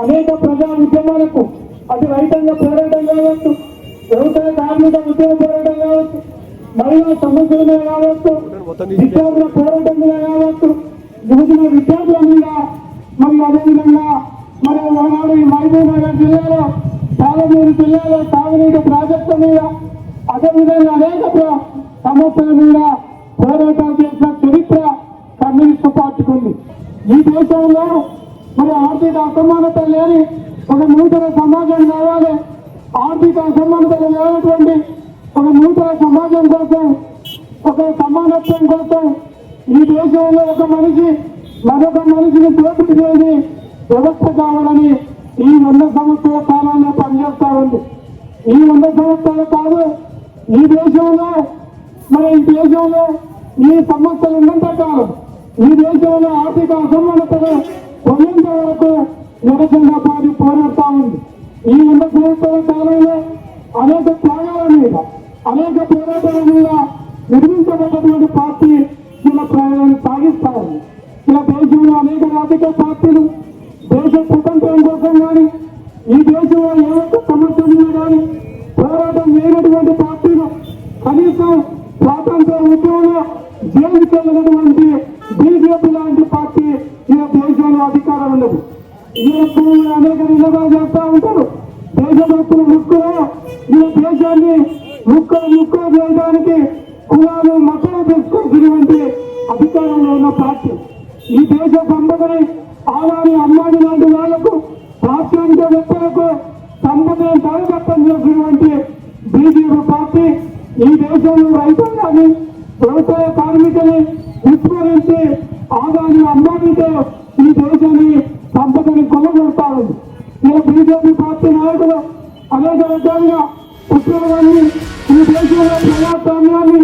అనేక ప్రజా ఉద్యమాలకు అటు రైతంగా పోరాటం కావచ్చు వ్యవసాయ కార్మిక ఉద్యమ పోరాటం కావచ్చు మహిళా సమస్యల మీద కావచ్చు విద్యార్థుల పోరాటం మీద కావచ్చు యువజన విద్యార్థుల మీద మరి అదేవిధంగా మరి ఆనాడు ఈ మహబూబ్నగర్ జిల్లాలో పాలమూరు జిల్లాలో తాగునీటి ప్రాజెక్టుల మీద అదేవిధంగా అనేక సమస్యల మీద పోరాటం చేసిన చరిత్ర కమ్యూనిస్టు పార్టీకి ఉంది ఈ దేశంలో మరి ఆర్థిక అసమానత లేని ఒక నూతన సమాజం కావాలి. ఆర్థిక అసమానత లేనటువంటి ఒక నూతన సమాజం కోసం ఒక సమానత్వం కోసం ఈ దేశంలో ఒక మనిషి మరొక మనిషిని దోపిడీ చేయని వ్యవస్థ కావాలని ఈ వంద సంవత్సరాల కాలంలో పనిచేస్తా ఉంది. ఈ వంద సంవత్సరాలు కాదు ఈ దేశంలో మరి ఈ దేశంలో ఈ సమస్యలు ఉన్నంత కాలం ఈ దేశంలో ఆర్థిక అసమానతలు పొందేంత వరకు నిరసన పార్టీ పోరాడుతా ఉంది ఈ ఉన్న సంవత్సరాల కాలంలో అనేక త్యాగాల మీద అనేక పోరాటాల మీద నిర్మించబడినటువంటి పార్టీ ఇలా ప్రయాణాన్ని సాగిస్తా ఉంది ఇలా దేశంలో అనేక రాజకీయ పార్టీలు దేశ స్వతంత్రం కోసం కానీ ఈ దేశంలో ఏ సమస్యలు కానీ పోరాటం లేనటువంటి పార్టీలు కనీసం స్వాతంత్ర ఉద్యమంలో జైలుకి వెళ్ళినటువంటి ఈ భూములు అనేక నిలబడి చేస్తూ ఉంటారు దేశభక్తులు ముక్కులో ఈ దేశాన్ని ముక్కలు ముక్కలు చేయడానికి కులాలు మతాలు తెచ్చుకోవాల్సినటువంటి అధికారంలో ఉన్న పార్టీ ఈ దేశ సంపదని ఆవాని అమ్మాడి లాంటి వాళ్ళకు పాఠ్యాంక వ్యక్తులకు సంపదను తాగబట్టం చేసినటువంటి బీజేపీ పార్టీ ఈ దేశంలో రైతాంగాన్ని వ్యవసాయ కార్మికుని విస్మరించి ఆదాని అమ్మానితో కాదు ఉంది బీజేపీ పార్టీ నాయకులు అనేక రకాలుగా ఉద్యోగాన్ని ఈ దేశంలో ప్రజాస్వామ్యాన్ని